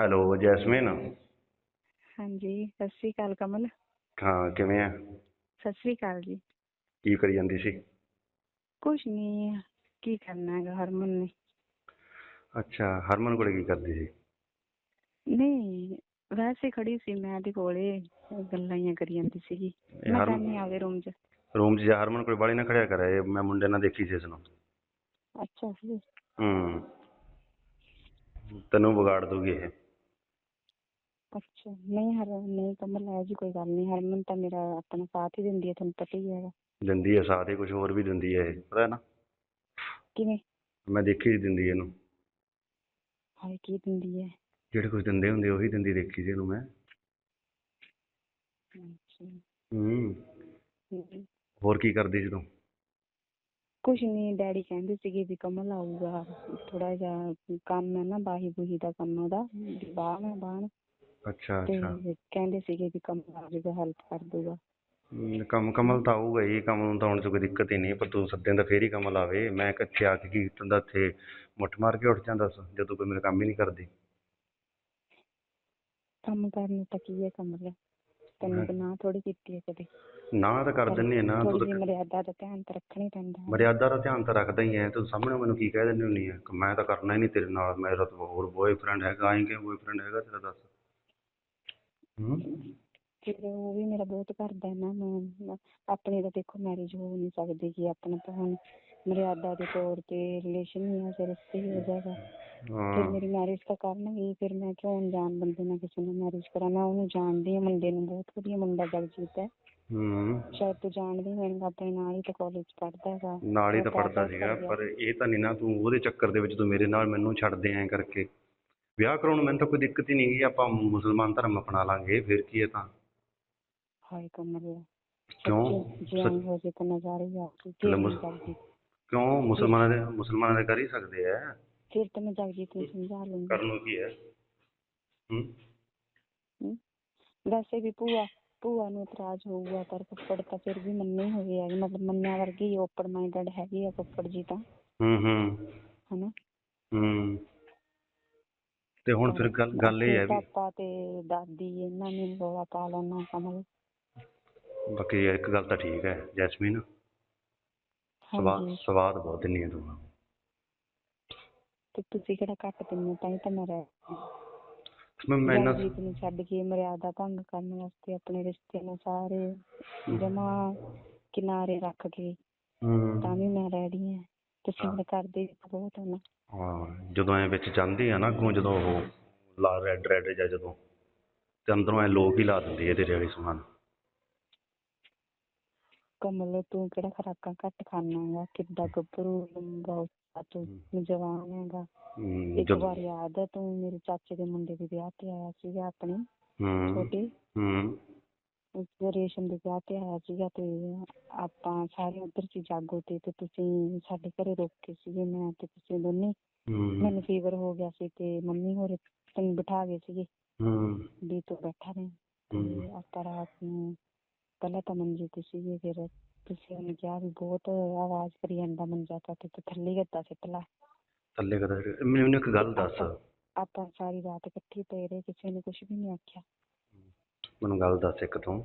Hello Jasmine. ਹਾਂਜੀ ਸਤਿ ਸ੍ਰੀ ਅਕਾਲ ਕਮਲ। ਹਾਂ ਕਿਵੇਂ ਆ? ਸਤਿ ਸ੍ਰੀ ਅਕਾਲ ਜੀ। ਕੀ ਕਰੀ ਜਾਂਦੀ ਸੀ? ਕੁਛ ਨਹੀਂ ਕੀ ਕਰਨਾ ਹੈਗਾ ਹਰਮਨ ਨੇ। ਅੱਛਾ ਹਰਮਨ ਕੋਲੇ ਕੀ ਕਰਦੀ ਸੀ? ਨਹੀਂ ਵੈਸੇ ਖੜੀ ਸੀ ਮੈਂ ਦੇ ਕੋਲੇ ਗੱਲਾਂ ਹੀ ਕਰੀ ਜਾਂਦੀ ਸੀਗੀ। ਇਹ ਮੈਂ ਹਰਮਨ- ਕਹਿੰਦੀ ਆਵੇ ਰੂਮ 'ਚ। ਰੂਮ 'ਚ ਜਾ ਹਰਮਨ ਕੋਲੇ ਬਾਲੀ ਨਾ ਖੜਿਆ ਕਰ ਮੈਂ ਮੁੰਡੇ ਨਾਲ ਦੇਖੀ ਸੀ ਇਸ ਨੂੰ। ਅੱਛਾ ਜੀ। ਹੂੰ। ਤੈਨੂੰ ਵਿਗਾੜ ਦੂਗੀ ਇਹ। ਅੱਛਾ ਨਹੀਂ ਹਰ ਨਹੀਂ ਕਮਲ ਹੈ ਜੀ ਕੋਈ ਗੱਲ ਨਹੀਂ। ਹਰਮਨ ਤਾਂ ਮੇਰਾ ਆਪਣਾ ਸਾਥ ਹੀ ਦਿੰਦੀ ਹੈ ਤੁਹਾਨੂੰ ਪਤਾ ਹੀ ਹੈਗਾ। ਦਿੰਦੀ ਹੈ ਸਾਥ ਹੀ ਕੁਝ ਹੋਰ ਵੀ ਦਿੰਦੀ ਹੈ ਇਹ ਪਤਾ ਹੈ ਨਾ? ਕਿਵੇਂ? ਮੈਂ ਦੇਖੀ ਸੀ ਦਿੰਦੀ ਇਹਨੂੰ। ਹਾਏ ਕੀ ਦਿੰਦੀ ਹੈ? ਜਿਹੜੇ ਕੁਝ ਦਿੰਦੇ ਹੁੰਦੇ ਉਹੀ ਦਿੰਦੀ ਦੇਖੀ ਸੀ ਇਹਨੂੰ ਮੈਂ। ਅੱਛਾ। ਹੂੰ। ਹਮ। ਹੋਰ ਕੀ ਕਰਦੀ ਸੀ ਤੂੰ? ਕੁਛ ਨਹੀਂ ਡੈਡੀ ਕਹਿੰਦੇ ਸੀਗੇ ਵੀ ਕਮਲ ਆਊਗਾ। ਥੋੜਾ ਜਿਹਾ ਕੰਮ ਹੈ ਨਾ ਬਾਹੀ ਬੂਹੀ ਦਾ ਕੰਮ ਉਹਦਾ। ਵੀ ਬਾਹਰ ਹੈ ਬਾਹਰ ਅੱਛਾ ਤੇ ਅੱਛਾ। ਕਹਿੰਦੇ ਸੀਗੇ ਵੀ ਕਮਲ ਆ ਜਾਊਗਾ ਹੈਲਪ ਕਰ ਦਊਗਾ ਹਮ, ਕੰਮ ਕਮਲ ਤਾਂ ਆਊਗਾ ਹੀ ਕੰਮ ਨੂੰ ਤਾਂ ਆਉਣ 'ਚ ਕੋਈ ਦਿੱਕਤ ਹੀ ਨਹੀਂ ਪਰ ਤੂੰ ਸੱਦੇਂ ਤਾਂ ਫੇਰ ਹੀ ਕਮਲ ਆਵੇ। ਮੈਂ ਇੱਥੇ ਆ ਕੇ ਕੀ ਕੀਤਾ ਇੱਥੇ ਮੁੱਠ ਮਾਰ ਕੇ ਉੱਠ ਜਾਂਦਾ ਸੀ ਜਦੋਂ ਕੋਈ ਮੇਰਾ ਕੰਮ ਹੀ ਨਹੀਂ ਕਰਦੀ। ਕੰਮ ਕਰਨ ਤਾਂ ਕੀ ਹੈ ਕਮਲ? ਤੈਨੂੰ ਤਾਂ ਨਾ ਥੋੜੀ ਕੀਤੀ ਹੈ ਕਦੇ। ਨਾ ਤਾਂ ਕਰ ਹੈ ਨਾ ਤੂੰ ਥੋੜੀ ਜਿਹੀ ਤਾਂ ਮਰਿਆਦਾ ਦਾ ਧਿਆਨ ਤਾਂ ਰੱਖਣਾ ਹੀ ਪੈਂਦਾ ਹੈ। ਮਰਿਆਦਾ ਦਾ ਧਿਆਨ ਤਾਂ ਰੱਖਦਾ ਹੀ ਹੈ ਤੂੰ ਸਾਹਮਣੇ ਮੈਨੂੰ ਕੀ ਕਹਿ ਦਿੰਦੀ ਹੁੰਦੀ ਹੈ? ਕਿ ਮੈਂ ਤਾਂ ਕਰਨਾ ਹੀ ਨਹੀਂ ਤੇਰੇ ਨਾਲ ਮੇਰਾ ਤਾਂ ਹੋਰ ਬॉयਫ੍ਰੈਂਡ ਹੈਗਾ ਆਈ ਕਿ ਬॉयਫ੍ਰੈਂਡ ਹੈਗਾ ਤੇਰਾ ਦੱਸ। ਫਿਰ ਉਹ ਵੀ ਮੇਰਾ ਬਹੁਤ ਕਰਦਾ ਹੈ ਨਾ ਮੈਂ ਆਪਣੀ ਤਾਂ ਦੇਖੋ ਮੈਰਿਜ ਹੋ ਨਹੀਂ ਸਕਦੀ ਕਿ ਆਪਣਾ ਤਾਂ ਹੁਣ ਮਰਿਆਦਾ ਦੇ ਤੌਰ ਤੇ ਰਿਲੇਸ਼ਨ ਹੀ ਹੈ ਫਿਰ ਰਿਸ਼ਤੇ ਹੀ ਹੋ ਜਾਏਗਾ। ਫਿਰ ਮੇਰੀ ਮੈਰਿਜ ਤਾਂ ਕਰਨਗੇ ਫਿਰ ਮੈਂ ਕਿਉਂ ਅਣਜਾਣ ਬੰਦੇ ਨਾਲ ਕਿਸੇ ਨਾਲ ਮੈਰਿਜ ਕਰਾਂ? ਮੈਂ ਉਹਨੂੰ ਜਾਣਦੀ ਹਾਂ ਮੁੰਡੇ ਨੂੰ ਬਹੁਤ ਵਧੀਆ ਮੁੰਡਾ ਜਗਜੀਤ ਹੈ। ਹੂੰ। ਸ਼ਾਇਦ ਤੂੰ ਜਾਣਦੀ ਹੋਵੇਂਗਾ ਆਪਣੇ ਨਾਲ ਹੀ ਤਾਂ ਕਾਲਜ ਪੜ੍ਹਦਾ ਹੈਗਾ। ਨਾਲ ਹੀ ਤਾਂ ਪਾਸ ਸੀਗਾ। ਪਰ ਇਹ ਤਾਂ ਨਹੀਂ ਨਾ ਤੂੰ ਉਹਦੇ ਚੱਕਰ ਦੇ ਵਿੱਚ ਤੂੰ ਮੇਰੇ ਨਾਲ ਮੈਨੂੰ ਛੱਡ ਦੇ ਐਂ ਕਰਕੇ। ਵਿਆਹ ਕਰਾਉਣ ਨੂੰ ਮੈਨੂੰ ਤਾਂ ਕੋਈ ਦਿੱਕਤ ਹੀ ਨਹੀਂ ਗੀ ਆਪਾਂ ਮੁਸਲਮਾਨ ਧਰਮ ਅਪਣਾ ਲਾਂਗੇ ਫਿਰ ਕੀ ਹੈ ਤਾਂ? ਹਾਏ ਕਮਲ ਕਿਉਂ? ਜੇ ਆਈ ਹੋ ਜੇ ਤਾਂ ਨਜ਼ਾਰੇ ਹੀ ਆ ਲੈ ਫਿਰ ਮੈਂ ਜਗਜੀਤ ਕਿਉਂ? ਮੁਸਲਮਾਨਾਂ ਦੇ ਮੁਸਲਮਾਨਾਂ ਦੇ ਕਰ ਹੀ ਸਕਦੇ ਆ। ਫਿਰ ਤਾਂ ਮੈਂ ਜਗਜੀਤ ਨੂੰ ਸਮਝਾ ਲੂੰਗੀ ਕਰਨ ਨੂੰ ਕੀ ਹੈ? ਹੂੰ? ਹਮ। ਵੈਸੇ ਵੀ ਭੂਆ ਭੂਆ ਨੂੰ ਇਤਰਾਜ਼ ਹੋਊਗਾ ਪਰ ਫੁੱਫੜ ਤਾਂ ਫਿਰ ਵੀ ਮੰਨੇ ਹੀ ਹੋਏ ਆ ਮਤਲਬ ਮੰਨਿਆ ਵਰਗੀ ਓਪਨ ਮਾਈਂਡਡ ਹੈਗੀ ਆ ਫੁੱਫੜ ਜੀ ਤਾਂ। ਹੂੰ ਹੂੰ। ਹਨਾ? ਹੂੰ। ਤੇ ਹੁਣ ਫਿਰ ਗੱਲ ਗੱਲ ਇਹ ਹੈ ਵੀ ਪਾਪਾ ਤੇ ਦਾਦੀ ਇਹਨਾਂ ਨੇ ਰੌਲਾ ਪਾ ਲੈਣਾ ਕਮਲ। ਬਾਕੀ ਇੱਕ ਗੱਲ ਤਾਂ ਠੀਕ ਹੈ ਜੈਸਮੀਨ। ਸਵਾਦ ਸਵਾਦ ਬਹੁਤ ਦਿੰਨੀ ਹੈ ਤੂੰ। ਤੇ ਤੁਸੀਂ ਕਿਹੜਾ ਘੱਟ ਦਿੰਦੇ ਤਾਂ ਹੀ ਤਾਂ ਮੈਂ ਰਹਿ ਮੈਂ ਮੈਂ ਨਾ ਨੂੰ ਛੱਡ ਕੇ ਮਰਿਆਦਾ ਭੰਗ ਕਰਨ ਵਾਸਤੇ ਆਪਣੇ ਰਿਸ਼ਤੇ ਨੂੰ ਸਾਰੇ ਜਮਾ ਕਿਨਾਰੇ ਰੱਖ ਕੇ ਹੂੰ। ਤਾਂ ਵੀ ਮੈਂ ਰੈਡੀ ਹਾਂ। ਤੁਸੀਂ ਕਰਦੇ ਬਹੁਤ ਹੋ ਨਾ। ਹਾਂ ਜਦੋਂ ਐ ਵਿੱਚ ਜਾਂਦੀ ਆ ਨਾ ਅੱਗੋਂ ਜਦੋਂ ਉਹ ਲਾ ਰੈਡ ਰੈਡ ਜਾਂ ਜਦੋਂ ਤੇ ਅੰਦਰੋਂ ਐ ਲੋਕ ਹੀ ਲਾ ਦਿੰਦੀ ਤੇਰੇ ਵਾਲੀ ਸਮਾਨ। ਕਮਲ ਤੂੰ ਕਿਹੜਾ ਖਰਾਕਾਂ ਘੱਟ ਖਾਣਾ ਹੈਗਾ? ਕਿੱਦਾਂ ਗੱਭਰੂ ਲੰਬਾ ਉੱਚਾ ਤੂੰ ਜਵਾਨ ਹੈਗਾ। ਇੱਕ ਜਦੋਂ ਵਾਰ ਯਾਦ ਹੈ ਤੂੰ ਮੇਰੇ ਚਾਚੇ ਦੇ ਮੁੰਡੇ ਦੇ ਵਿਆਹ ਤੇ ਆਇਆ ਸੀਗਾ ਆਪਣੇ ਹੂੰ ਛੋਟੇ। ਹੂੰ। ਰੇਸ਼ਮ ਦੇ ਵਿਆਹ ਤੇ ਆਇਆ ਸੀਗਾ ਤੇ ਆਪਾਂ ਸਾਰੇ ਉੱਧਰ ਸੀ ਜਾਗੋ ਤੇ ਤੇ ਤੁਸੀਂ ਸਾਡੇ ਘਰੇ ਰੁਕ ਕੇ ਸੀਗੇ ਮੈਂ ਤੇ ਤੁਸੀਂ ਦੋਨੇ। ਮੈਨੂੰ ਫੀਵਰ ਹੋ ਗਿਆ ਸੀ ਤੇ ਮੰਮੀ ਹੋਰੇ ਤੈਨੂੰ ਬਿਠਾ ਗਏ ਸੀਗੇ। ਹੂੰ। ਵੀ ਤੂੰ ਬੈਠਾ ਰਹੇ। ਤੇ ਆਪਾਂ ਰਾਤ ਨੂੰ ਪਹਿਲਾਂ ਤਾਂ ਮੰਜੇ ਤੇ ਸੀਗੇ ਫਿਰ ਤੁਸੀਂ ਉਹਨੇ ਕਿਹਾ ਵੀ ਬਹੁਤ ਆਵਾਜ਼ ਕਰੀ ਜਾਂਦਾ ਮੰਜਾ ਤਾਂ ਤੇ ਤੂੰ ਥੱਲੇ ਗੱਦਾ ਸਿੱਟ ਲਾ ਥੱਲੇ ਮੈਨੂੰ ਮੈਨੂੰ ਇੱਕ ਗੱਲ ਦੱਸ। ਆਪਾਂ ਸਾਰੀ ਰਾਤ ਇਕੱਠੇ ਪਏ ਰਹੇ ਕਿਸੇ ਨੇ ਕੁਝ ਵੀ ਨਹੀਂ ਆਖਿਆ। ਮੈਨੂੰ ਗੱਲ ਦੱਸ ਇੱਕ ਤੂੰ।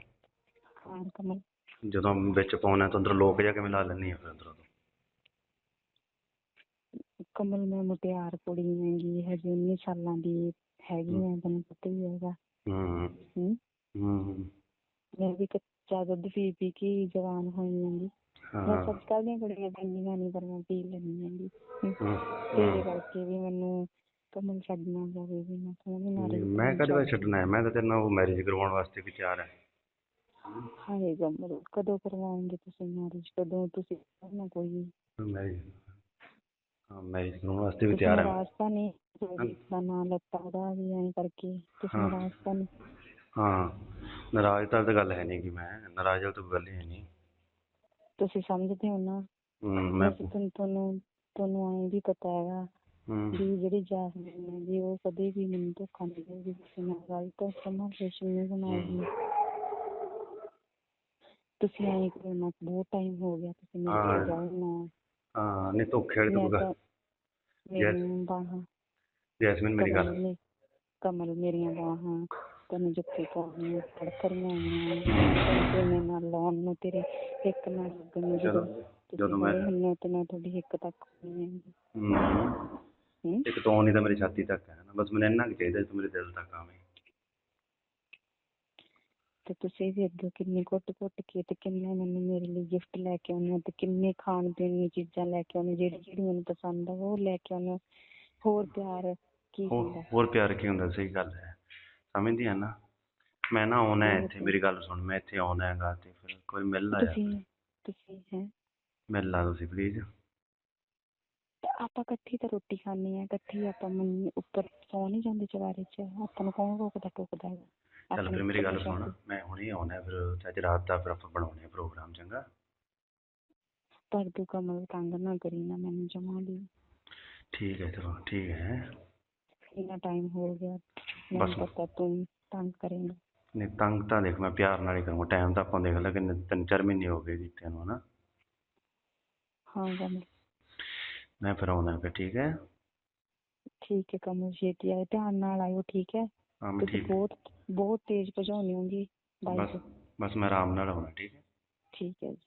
ਹਾਂ ਕਮਲ ਜਦੋਂ ਵਿੱਚ ਪਾਉਣਾ ਤਾਂ ਅੰਦਰ ਲੋਕ ਜਾ ਕਿਵੇਂ ਲਾ ਲੈਣੀ ਆ ਫਿਰ ਅੰਦਰੋਂ ਤੂੰ? ਕਮਲ ਮੈਂ ਮੁਟਿਆਰ ਕੁੜੀ ਹੈਗੀ ਹਜੇ 19 ਸਾਲਾਂ ਦੀ ਹੈਗੀ ਆ ਤੈਨੂੰ ਪਤਾ ਹੀ ਹੈਗਾ। ਹੂੰ। ਹੂੰ। ਹੂੰ। ਮੈਂ ਵੀ ਕੱਚਾ ਦੁੱਧ ਪੀ ਪੀ ਕੇ ਹੀ ਜਵਾਨ ਹੋਈ ਹੈਗੀ। ਮੈਂ ਹਾਂ। ਸੱਚ ਕੱਲ ਦੀਆਂ ਕੁੜੀਆਂ ਪੈਂਦੀਆਂ ਨਹੀਂ ਪਰ ਮੈਂ ਪੀ ਲੈਂਦੀ ਹੈਗੀ ਹੂੰ। ਹੂੰ, ਤੇਰੇ ਹੂੰ। ਕਰਕੇ ਵੀ ਮੈਨੂੰ ਕਮਲ ਛੱਡਣਾ ਜਾਵੇ ਵੀ ਮੈਂ ਸੋਹਣੀ ਨਾਰੀ ਮੈਂ ਕਦੇ ਛੱਡਣਾ ਹੈ? ਮੈਂ ਤਾਂ ਤੇਰੇ ਨਾਲ ਉਹ ਮੈਰਿਜ ਕਰਵਾਉਣ ਵਾਸਤੇ ਵੀ ਤਿਆਰ ਹੈ। ਹਾਏ ਕਮਲ ਕਦੋਂ ਕਰਵਾਉਂਗੇ ਤੁਸੀਂ ਮੈਰਿਜ ਕਦੋਂ ਤੁਸੀਂ ਕਰਨਾ ਕੋਈ? ਮੈਰਿਜ ਹਾਂ ਮੈਰਿਜ ਕਰਵਾਉਣ ਵਾਸਤੇ ਵੀ ਤਿਆਰ ਹੈ। ਨਾਰਾਜ਼ ਤਾਂ ਨਹੀਂ ਦਾ ਨਾਂ ਲੱਤਾ ਉਹਦਾ ਵੀ ਐਂ ਕਰਕੇ। ਤੁਸੀਂ ਹਾਂ। ਨਾਰਾਜ਼ ਤਾਂ ਨਹੀਂ ਹਾਂ ਨਾਰਾਜ਼ ਤਾਂ ਗੱਲ ਹੈ ਨਹੀਂ ਕਿ ਮੈਂ ਨਾਰਾਜ਼ ਤਾਂ ਗੱਲ ਹੀ ਨਹੀਂ। ਤੁਸੀਂ ਸਮਝਦੇ ਹੋ ਨਾ? ਮੈਂ ਤੁਹਾਨੂੰ ਤੁਹਾਨੂੰ ਤੁਹਾਨੂੰ ਐਂ ਵੀ ਪਤਾ ਹੈਗਾ ਵੀ ਜਿਹੜੀ ਜਾਸਮੀਨ ਹੈ ਜੀ ਉਹ ਕਦੇ ਵੀ ਮੈਨੂੰ ਧੋਖਾ ਨਹੀਂ ਦੇਗੀ ਕਿਸੇ ਨਾਲ ਗੱਲ ਤਾਂ ਸਮਾਂ ਰਿਲੇਸ਼ਨ ਨਹੀਂ ਬਣਾਏਗੀ ਤੁਸੀਂ ਐਂ ਕਰੋ ਨਾ ਬਹੁਤ ਟਾਈਮ ਹੋ ਗਿਆ ਤੁਸੀਂ ਮੇਰੇ ਹਾਂ। ਕੋਲ ਜਾਓ ਨਾ। ਹਾਂ ਨਹੀਂ ਧੋਖੇ ਵਾਲੀ ਤਾਂ ਮੈਂ ਕੋਈ ਤਾਂ ਗੱਲ ਮੈਨੂੰ ਬਾਹਾਂ। ਜੈਸਮੀਨ ਮੇਰੀ ਗੱਲ ਕਮਲ ਨੇ ਕਮਲ ਮੇਰੀਆਂ ਬਾਹਾਂ ਤੈਨੂੰ ਜੁੱਤੀ ਪਾਉਣੀ ਆ ਫੜਕਰੀਆਂ ਆਈਆਂ ਤੇ ਮੇਰੇ ਨਾਲ ਲਾਉਣ ਨੂੰ ਤੇਰੇ ਇੱਕ ਨਾਲ ਲੱਗਣ ਨੂੰ ਤੁਸੀਂ ਜਦੋਂ ਮੈਂ- ਬੜੇ ਹੁੰਦੇ ਹੋ ਤੇ ਮੈਂ ਤੁਹਾਡੀ ਇੱਕ ਤੱਕ ਹੋਣੀ ਹੂੰ ਹੂੰ। ਇੱਕ ਤੋਂ ਨਹੀਂ ਤਾਂ ਮੇਰੀ ਛਾਤੀ ਤੱਕ ਹੈ ਨਾ ਬਸ ਮੈਨੂੰ ਇੰਨਾ ਕੁ ਚਾਹੀਦਾ ਤੂੰ ਮੇਰੇ ਦਿਲ ਤੱਕ ਆਵੇਂ। ਤੇ ਤੁਸੀਂ ਵੀ ਅੱਗੇ ਕਿੰਨੀ ਘੁੱਟ ਘੁੱਟ ਕੇ ਤੇ ਕਿੰਨੇ ਮੈਨੂੰ ਮੇਰੇ ਲਈ ਗਿਫਟ ਲੈ ਕੇ ਆਉਂਦੇ ਹੋ ਤੇ ਕਿੰਨੇ ਖਾਣ ਪੀਣ ਦੀਆਂ ਚੀਜ਼ਾਂ ਲੈ ਕੇ ਆਉਂਦੇ ਹੋ ਜਿਹੜੀ ਜਿਹੜੀ ਮੈਨੂੰ ਪਸੰਦ ਆ ਉਹ ਲੈ ਕੇ ਆਉਂਦੇ ਹੋ। ਹੋਰ ਪਿਆਰ ਕੀ ਹੋਰ ਹੁੰਦਾ? ਹੋਰ ਪਿਆਰ ਕੀ ਹੁੰਦਾ? ਸਹੀ ਗੱਲ ਹੈ। ਸਮਝਦੀ ਆ ਨਾ? ਮੈਂ ਨਾ ਆਉਣਾ ਹੈ ਇੱਥੇ ਮੇਰੀ ਗੱਲ ਸੁਣ ਮੈਂ ਇੱਥੇ ਆਉਣਾ ਹੈਗਾ ਤੇ ਫਿਰ ਕੋਈ ਮਿਲ ਲਾ ਯਾਰ ਤੁਸੀਂ ਤੁਸੀਂ ਹੈ? ਮਿਲ ਲਾ ਤੁਸੀਂ ਪਲੀਜ਼ ਤੇ ਆਪਾਂ ਇਕੱਠੀ ਤਾਂ ਰੋਟੀ ਖਾਣੀ ਆ ਇਕੱਠੀ ਆਪਾਂ ਮੰਨ- ਉੱਪਰ ਸੌ ਨਹੀਂ ਜਾਂਦੇ ਚਵਾਰੇ 'ਚ ਆਪਾਂ ਨੂੰ ਕੌਣ ਰੋਕਦਾ ਟੋਕਦਾ ਹੈਗਾ? ਚੱਲ ਫਿਰ ਮੇਰੀ ਗੱਲ ਸੁਣ। ਮੈਂ ਹੁਣੇ ਆਉਣਾ ਹੈ, ਫਿਰ ਅੱਜ ਰਾਤ ਦਾ ਫਿਰ ਆਪਾਂ ਬਣਾਉਣੇ ਆ ਪ੍ਰੋਗਰਾਮ ਚੰਗਾ? ਪਰ ਤੂੰ ਕਮਲ ਤੰਗ ਨਾ ਕਰੀ ਨਾ ਮੈਨੂੰ ਜਮਾ ਲਈ ਠੀਕ ਹੈ ਚਲੋ ਠੀਕ ਹੈ। ਇੰਨਾ ਟਾਈਮ ਹੋ ਗਿਆ ਬਸ। ਮੈਨੂੰ ਪਤਾ ਤੂੰ ਤੰਗ ਕਰੇਂਗਾ। ਨਹੀਂ ਤੰਗ ਤਾਂ ਦੇਖ ਮੈਂ ਪਿਆਰ ਨਾਲ ਹੀ ਕਰੂੰਗਾ ਟਾਈਮ ਤਾਂ ਆਪਾਂ ਦੇਖ ਲੈ ਕਿੰਨੇ ਤਿੰਨ ਚਾਰ ਮਹੀਨੇ ਹੋ ਗਏ ਕੀਤੇ ਨੂੰ ਹਨਾ? ਹਾਂ ਕਮਲ ਮੈਂ ਫਿਰ ਆਉਣਾ ਫਿਰ ਠੀਕ ਹੈ? ਠੀਕ ਹੈ ਕਮਲ ਛੇਤੀ ਆਏ ਧਿਆਨ ਨਾਲ ਆਇਓ ਠੀਕ ਹੈ? ਹਾਂ ਮੈਂ ਤੁਸੀਂ ਠੀਕ ਹੈ। ਬਹੁਤ ਬਹੁਤ ਤੇਜ਼ ਭਜਾਉਂਦੇ ਹੋਗੇ ਬਸ ਬਾਈਕ ਬਸ ਮੈਂ ਆਰਾਮ ਨਾਲ ਆਉਣਾ ਠੀਕ ਹੈ? ਠੀਕ ਹੈ ਜੀ।